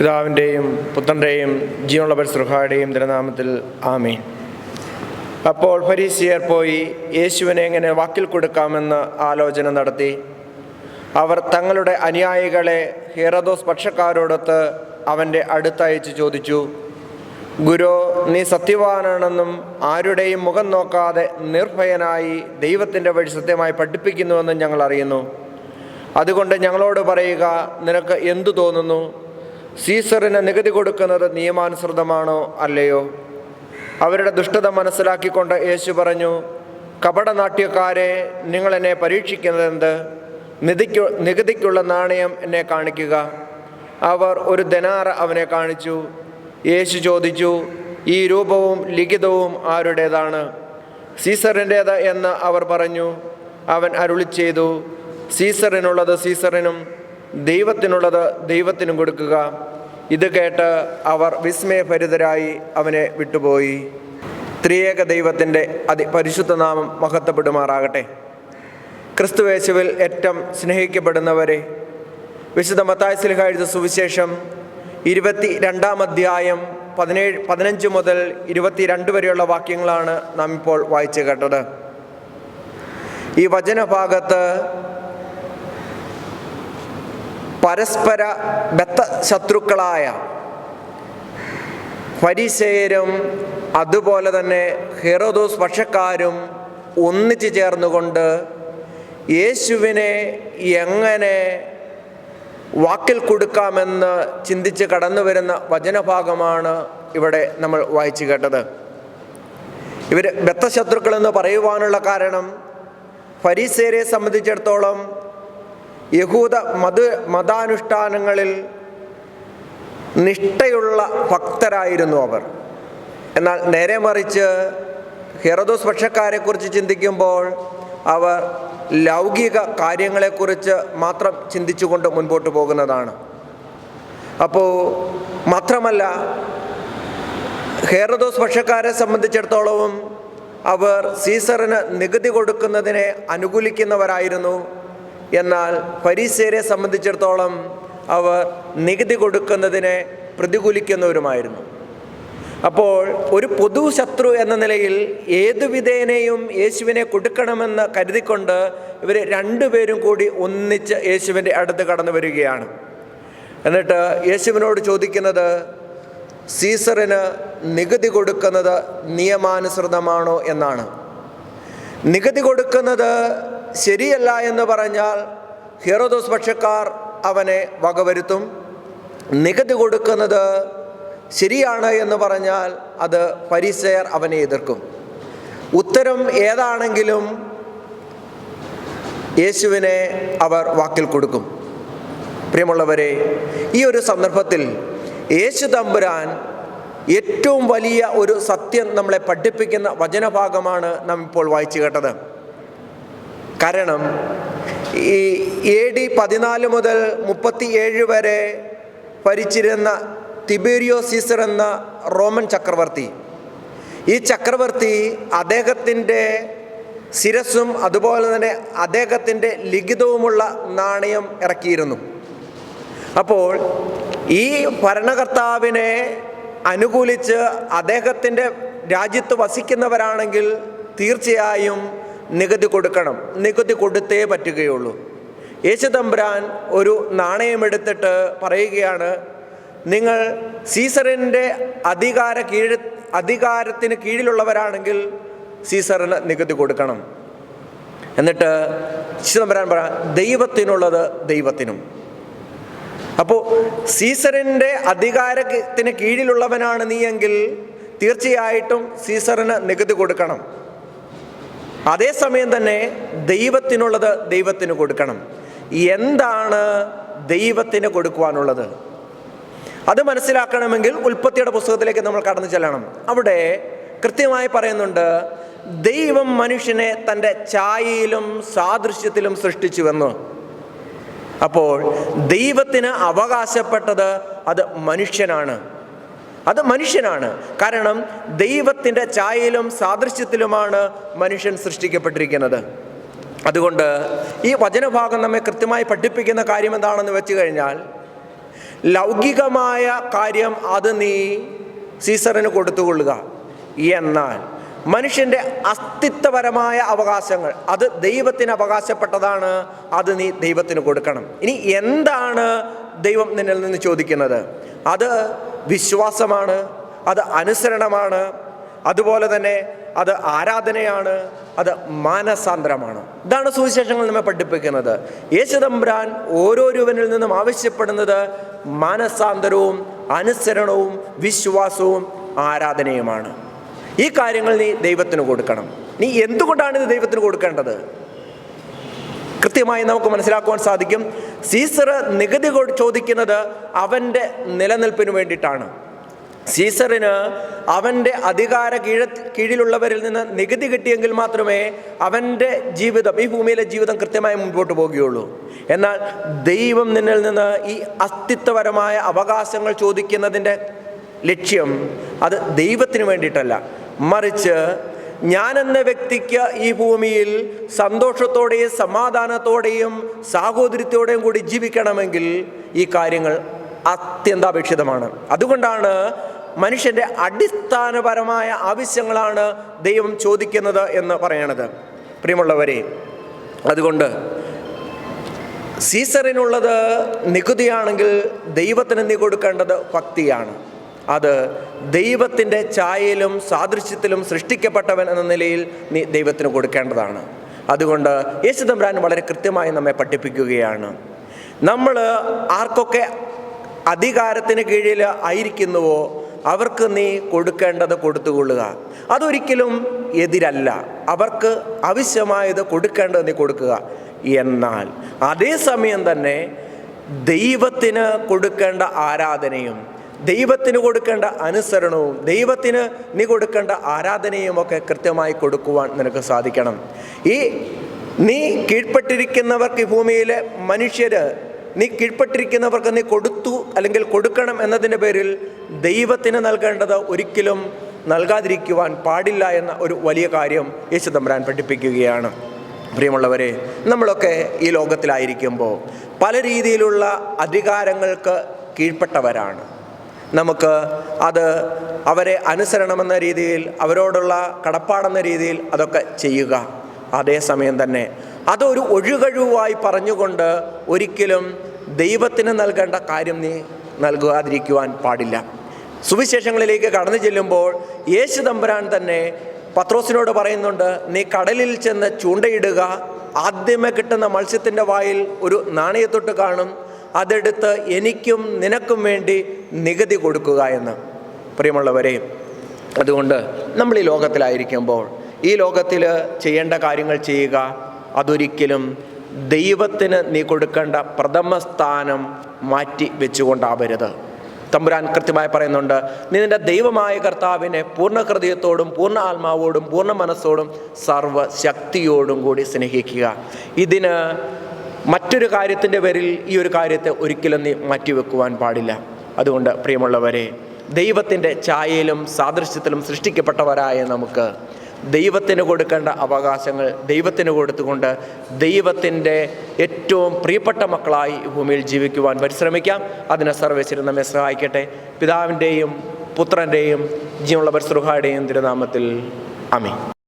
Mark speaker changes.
Speaker 1: പിതാവിന്റെയും പുത്രന്റെയും ജീവനുള്ള പരിസൃഹായുടെയും തിരുനാമത്തിൽ ആമേ അപ്പോൾ ഫരീസിയർ പോയി യേശുവിനെ എങ്ങനെ വാക്കിൽ കൊടുക്കാമെന്ന് ആലോചന നടത്തി. അവർ തങ്ങളുടെ അനുയായികളെ ഹെറദോസ് പക്ഷക്കാരോടൊത്ത് അവന്റെ അടുത്തയച്ച് ചോദിച്ചു ഗുരു നീ സത്യവാനാണെന്നും ആരുടെയും മുഖം നോക്കാതെ നിർഭയനായി ദൈവത്തിന്റെ വഴി സത്യമായി പഠിപ്പിക്കുന്നുവെന്നും ഞങ്ങൾ അറിയുന്നു. അതുകൊണ്ട് ഞങ്ങളോട് പറയുക നിനക്ക് എന്തു തോന്നുന്നു? സീസറിന് നികുതി കൊടുക്കുന്നത് നിയമാനുസൃതമാണോ അല്ലയോ? അവരുടെ ദുഷ്ടത മനസ്സിലാക്കിക്കൊണ്ട് യേശു പറഞ്ഞു കപടനാട്യക്കാരെ നിങ്ങളെന്നെ പരീക്ഷിക്കുന്നതെന്ത്? നിധിക്കു നികുതിക്കുള്ള നാണയം എന്നെ കാണിക്കുക. അവർ ഒരു ദനാറ അവനെ കാണിച്ചു. യേശു ചോദിച്ചു ഈ രൂപവും ലിഖിതവും ആരുടേതാണ്? സീസറിന്റേത് എന്ന് അവർ പറഞ്ഞു. അവൻ അരുളി ചെയ്തു സീസറിനുള്ളത് സീസറിനും ദൈവത്തിനുള്ളത് ദൈവത്തിനും കൊടുക്കുക. ഇത് കേട്ട് അവർ വിസ്മയഭരിതരായി അവനെ വിട്ടുപോയി. ത്രിയേക ദൈവത്തിന്റെ അതി പരിശുദ്ധ നാമം മഹത്വപ്പെടുമാറാകട്ടെ. ക്രിസ്തുവേശുവിൽ ഏറ്റവും സ്നേഹിക്കപ്പെടുന്നവരെ വിശുദ്ധ മത്തായ സ്ലിഹ എഴുത സുവിശേഷം ഇരുപത്തി രണ്ടാം അധ്യായം പതിനേഴ് പതിനഞ്ച് മുതൽ ഇരുപത്തിരണ്ട് വരെയുള്ള വാക്യങ്ങളാണ് നാം ഇപ്പോൾ വായിച്ചു കേട്ടത്. ഈ വചനഭാഗത്ത് പരസ്പര ബത്ത ശത്രുക്കളായ ഫരിസേയരും അതുപോലെ തന്നെ ഹെറോദോസ് പക്ഷക്കാരും ഒന്നിച്ചു ചേർന്നുകൊണ്ട് യേശുവിനെ എങ്ങനെ വാക്കിൽ കൊടുക്കാമെന്ന് ചിന്തിച്ച് കടന്നു വരുന്ന വചനഭാഗമാണ് ഇവിടെ നമ്മൾ വായിച്ചു കേട്ടത്. ഇവർ ബത്തശത്രുക്കളെന്ന് പറയുവാനുള്ള കാരണം ഫരീസേരെ സംബന്ധിച്ചിടത്തോളം യഹൂദ മത മതാനുഷ്ഠാനങ്ങളിൽ നിഷ്ഠയുള്ള ഭക്തരായിരുന്നു അവർ. എന്നാൽ നേരെ മറിച്ച് ഹെറദോസ് പക്ഷക്കാരെക്കുറിച്ച് ചിന്തിക്കുമ്പോൾ അവർ ലൗകിക കാര്യങ്ങളെക്കുറിച്ച് മാത്രം ചിന്തിച്ചുകൊണ്ട് മുൻപോട്ട് പോകുന്നതാണ്. അപ്പോൾ മാത്രമല്ല ഹേറദോസ് പക്ഷക്കാരെ സംബന്ധിച്ചിടത്തോളവും അവർ സീസറിന് നികുതി കൊടുക്കുന്നതിനെ അനുകൂലിക്കുന്നവരായിരുന്നു. എന്നാൽ ഫരീസേരെ സംബന്ധിച്ചിടത്തോളം അവർ നികുതി കൊടുക്കുന്നതിനെ പ്രതികൂലിക്കുന്നവരുമായിരുന്നു. അപ്പോൾ ഒരു പൊതു ശത്രു എന്ന നിലയിൽ ഏതു വിധേനയും യേശുവിനെ കൊടുക്കണമെന്ന് കരുതിക്കൊണ്ട് ഇവർ രണ്ടുപേരും കൂടി ഒന്നിച്ച് യേശുവിന്റെ അടുത്ത് കടന്നു വരികയാണ്. എന്നിട്ട് യേശുവിനോട് ചോദിക്കുന്നത് സീസറിന് നികുതി കൊടുക്കുന്നത് നിയമാനുസൃതമാണോ? എന്നാണ്. നികുതി കൊടുക്കുന്നത് ശരിയല്ല എന്ന് പറഞ്ഞാൽ ഹീറോദോസ് പക്ഷക്കാർ അവനെ വകവരുത്തും. നികുതി കൊടുക്കുന്നത് ശരിയാണ് എന്ന് പറഞ്ഞാൽ അത് പരിസയർ അവനെ എതിർക്കും. ഉത്തരം ഏതാണെങ്കിലും യേശുവിനെ അവർ വാക്കിൽ കൊടുക്കും. പ്രിയമുള്ളവരെ ഈ ഒരു സന്ദർഭത്തിൽ യേശു തമ്പുരാൻ ഏറ്റവും വലിയ ഒരു സത്യം നമ്മളെ പഠിപ്പിക്കുന്ന വചനഭാഗമാണ് നാം ഇപ്പോൾ വായിച്ചു കേട്ടത്. കാരണം ഈ എ ഡി പതിനാല് മുതൽ മുപ്പത്തി ഏഴ് വരെ ഭരിച്ചിരുന്ന തിബേരിയോ സീസർ എന്ന റോമൻ ചക്രവർത്തി. ഈ ചക്രവർത്തി അദ്ദേഹത്തിന്റെ ശിരസ്സും അതുപോലെ തന്നെ അദ്ദേഹത്തിന്റെ ലിഖിതവുമുള്ള നാണയം ഇറക്കിയിരുന്നു. അപ്പോൾ ഈ ഭരണകർത്താവിനെ അനുകൂലിച്ച് അദ്ദേഹത്തിന്റെ രാജ്യത്ത് വസിക്കുന്നവരാണെങ്കിൽ തീർച്ചയായും നികുതി കൊടുക്കണം. നികുതി കൊടുത്തേ പറ്റുകയുള്ളൂ. യേശുതമ്പുരാൻ ഒരു നാണയമെടുത്തിട്ട് പറയുകയാണ് നിങ്ങൾ സീസറിന്റെ അധികാര കീഴ് അധികാരത്തിന് കീഴിലുള്ളവരാണെങ്കിൽ സീസറിന് നികുതി കൊടുക്കണം. എന്നിട്ട് ശിശുതമ്പുരാൻ പറ ദൈവത്തിനുള്ളത് ദൈവത്തിനും. അപ്പോൾ സീസറിന്റെ അധികാരത്തിന് കീഴിലുള്ളവനാണ് നീയെങ്കിൽ തീർച്ചയായിട്ടും സീസറിന് നികുതി കൊടുക്കണം. അതേസമയം തന്നെ ദൈവത്തിനുള്ളത് ദൈവത്തിന് കൊടുക്കണം. എന്താണ് ദൈവത്തിന് കൊടുക്കുവാനുള്ളത്? അത് മനസ്സിലാക്കണമെങ്കിൽ ഉൽപ്പത്തിയുടെ പുസ്തകത്തിലേക്ക് നമ്മൾ കടന്നു ചെല്ലണം. അവിടെ കൃത്യമായി പറയുന്നുണ്ട് ദൈവം മനുഷ്യനെ തന്റെ ഛായയിലും സാദൃശ്യത്തിലും സൃഷ്ടിച്ചുവെന്ന് അപ്പോൾ ദൈവത്തിന് അവകാശപ്പെട്ടത് അത് മനുഷ്യനാണ്. അത് മനുഷ്യനാണ്. കാരണം ദൈവത്തിന്റെ ചായയിലും സാദൃശ്യത്തിലുമാണ് മനുഷ്യൻ സൃഷ്ടിക്കപ്പെട്ടിരിക്കുന്നത്. അതുകൊണ്ട് ഈ വചനഭാഗം നമ്മെ കൃത്യമായി പഠിപ്പിക്കുന്ന കാര്യം എന്താണെന്ന് വെച്ച് കഴിഞ്ഞാൽ ലൗകികമായ കാര്യം അത് നീ സീസറിന് കൊടുത്തുകൊള്ളുക. എന്നാൽ മനുഷ്യന്റെ അസ്തിത്വപരമായ അവകാശങ്ങൾ അത് ദൈവത്തിന് അവകാശപ്പെട്ടതാണ് അത് നീ ദൈവത്തിന് കൊടുക്കണം. ഇനി എന്താണ് ദൈവം നിന്നിൽ നിന്ന് ചോദിക്കുന്നത്? അത് വിശ്വാസമാണ് അത് അനുസരണമാണ് അതുപോലെ തന്നെ അത് ആരാധനയാണ് അത് മാനസാന്തരമാണ്. ഇതാണ് സുവിശേഷങ്ങൾ നമ്മെ പഠിപ്പിക്കുന്നത്. യേശുദമ്പുരാൻ ഓരോരുവനിൽ നിന്നും ആവശ്യപ്പെടുന്നത് മാനസാന്തരവും അനുസരണവും വിശ്വാസവും ആരാധനയുമാണ്. ഈ കാര്യങ്ങൾ നീ ദൈവത്തിന് കൊടുക്കണം. നീ എന്തുകൊണ്ടാണ് ഇത് ദൈവത്തിന് കൊടുക്കേണ്ടത്? കൃത്യമായി നമുക്ക് മനസ്സിലാക്കുവാൻ സാധിക്കും. സീസർ നികുതി ചോദിക്കുന്നത് അവന്റെ നിലനിൽപ്പിന് വേണ്ടിയിട്ടാണ്. സീസറിന് അവന്റെ അധികാര കീഴ കീഴിലുള്ളവരിൽ നിന്ന് നികുതി കിട്ടിയെങ്കിൽ മാത്രമേ അവന്റെ ജീവിതം ഈ ഭൂമിയിലെ ജീവിതം കൃത്യമായി മുൻപോട്ട് പോകുകയുള്ളൂ. എന്നാൽ ദൈവം നിന്നിൽ നിന്ന് ഈ അസ്തിത്വപരമായ അവകാശങ്ങൾ ചോദിക്കുന്നതിന്റെ ലക്ഷ്യം അത് ദൈവത്തിന് വേണ്ടിയിട്ടല്ല. മറിച്ച് ഞാനെന്ന വ്യക്തിക്ക് ഈ ഭൂമിയിൽ സന്തോഷത്തോടെയും സമാധാനത്തോടെയും സാഹോദര്യത്തോടെയും കൂടി ജീവിക്കണമെങ്കിൽ ഈ കാര്യങ്ങൾ അത്യന്താപേക്ഷിതമാണ്. അതുകൊണ്ടാണ് മനുഷ്യന്റെ അടിസ്ഥാനപരമായ ആവശ്യങ്ങളാണ് ദൈവം ചോദിക്കുന്നത് എന്ന് പറയണത്. പ്രിയമുള്ളവരെ അതുകൊണ്ട് സീസറിനുള്ളത് നികുതിയാണെങ്കിൽ ദൈവത്തിന് നീ കൊടുക്കേണ്ടത് ഭക്തിയാണ്. അത് ദൈവത്തിന്റെ ഛായയിലും സാദൃശ്യത്തിലും സൃഷ്ടിക്കപ്പെട്ടവൻ എന്ന നിലയിൽ നീ ദൈവത്തിന് കൊടുക്കേണ്ടതാണ്. അതുകൊണ്ട് യേശുദമ്പുരാൻ വളരെ കൃത്യമായി നമ്മെ പഠിപ്പിക്കുകയാണ്. നമ്മൾ ആർക്കൊക്കെ അധികാരത്തിന് കീഴിൽ ആയിരിക്കുന്നുവോ അവർക്ക് നീ കൊടുക്കേണ്ടത് കൊടുത്തുകൊള്ളുക. അതൊരിക്കലും എതിരല്ല. അവർക്ക് ആവശ്യമായത് കൊടുക്കേണ്ടത് നീ കൊടുക്കുക. എന്നാൽ അതേസമയം തന്നെ ദൈവത്തിന് കൊടുക്കേണ്ട ആരാധനയും ദൈവത്തിന് കൊടുക്കേണ്ട അനുസരണവും ദൈവത്തിന് നീ കൊടുക്കേണ്ട ആരാധനയും ഒക്കെ കൃത്യമായി കൊടുക്കുവാൻ നിനക്ക് സാധിക്കണം. ഈ നീ കീഴ്പ്പെട്ടിരിക്കുന്നവർക്ക് ഈ ഭൂമിയിലെ മനുഷ്യര് നീ കീഴ്പ്പെട്ടിരിക്കുന്നവർക്ക് നീ കൊടുത്തു അല്ലെങ്കിൽ കൊടുക്കണം എന്നതിന്റെ പേരിൽ ദൈവത്തിന് നൽകേണ്ടത് ഒരിക്കലും നൽകാതിരിക്കുവാൻ പാടില്ല എന്ന ഒരു വലിയ കാര്യം യേശു തമ്പുരാൻ പഠിപ്പിക്കുകയാണ്. പ്രിയമുള്ളവരെ നമ്മളൊക്കെ ഈ ലോകത്തിലായിരിക്കുമ്പോൾ പല രീതിയിലുള്ള അധികാരങ്ങൾക്ക് കീഴ്പ്പെട്ടവരാണ്. നമുക്ക് അത് അവരെ അനുസരണമെന്ന രീതിയിൽ അവരോടുള്ള കടപ്പാടെന്ന രീതിയിൽ അതൊക്കെ ചെയ്യുക. അതേസമയം തന്നെ അതൊരു ഒഴുകഴിവായി പറഞ്ഞുകൊണ്ട് ഒരിക്കലും ദൈവത്തിന് നൽകേണ്ട കാര്യം നീ നൽകാതിരിക്കുവാൻ പാടില്ല. സുവിശേഷങ്ങളിലേക്ക് കടന്നു ചെല്ലുമ്പോൾ യേശു തമ്പുരാൻ തന്നെ പത്രോസിനോട് പറയുന്നുണ്ട് നീ കടലിൽ ചെന്ന് ചൂണ്ടയിടുക. ആദ്യമേ കിട്ടുന്ന മത്സ്യത്തിന്റെ വായിൽ ഒരു നാണയത്തൊട്ട് കാണും. അതെടുത്ത് എനിക്കും നിനക്കും വേണ്ടി നികുതി കൊടുക്കുക എന്ന്. പ്രിയമുള്ളവരെ അതുകൊണ്ട് നമ്മൾ ഈ ലോകത്തിലായിരിക്കുമ്പോൾ ഈ ലോകത്തിൽ ചെയ്യേണ്ട കാര്യങ്ങൾ ചെയ്യുക അതൊരിക്കലും ദൈവത്തിന് നീ കൊടുക്കേണ്ട പ്രഥമ സ്ഥാനം മാറ്റി വെച്ചുകൊണ്ടാവരുത്. തമ്പുരാൻ കൃത്യമായി പറയുന്നുണ്ട് നീ നിന്റെ ദൈവമായ കർത്താവിനെ പൂർണ ഹൃദയത്തോടും പൂർണ ആത്മാവോടും പൂർണ മനസ്സോടും സർവശക്തിയോടും കൂടി സ്നേഹിക്കുക. ഇതിന് മറ്റൊരു കാര്യത്തിന്റെ പേരിൽ ഈ ഒരു കാര്യത്തെ ഒരിക്കലും നീ മാറ്റിവെക്കുവാൻ പാടില്ല. അതുകൊണ്ട് പ്രിയമുള്ളവരെ ദൈവത്തിന്റെ ഛായയിലും സാദൃശ്യത്തിലും സൃഷ്ടിക്കപ്പെട്ടവരായ നമുക്ക് ദൈവത്തിന് കൊടുക്കേണ്ട അവകാശങ്ങൾ ദൈവത്തിന് കൊടുത്തുകൊണ്ട് ദൈവത്തിന്റെ ഏറ്റവും പ്രിയപ്പെട്ട മക്കളായി ഭൂമിയിൽ ജീവിക്കുവാൻ പരിശ്രമിക്കാം. അതിനെ സർവേശ്വരൻ നമ്മെ സഹായിക്കട്ടെ. പിതാവിന്റെയും പുത്രന്റെയും ജീവനുള്ള പരിശ്രഹായുടെയും തിരുനാമത്തിൽ. അമി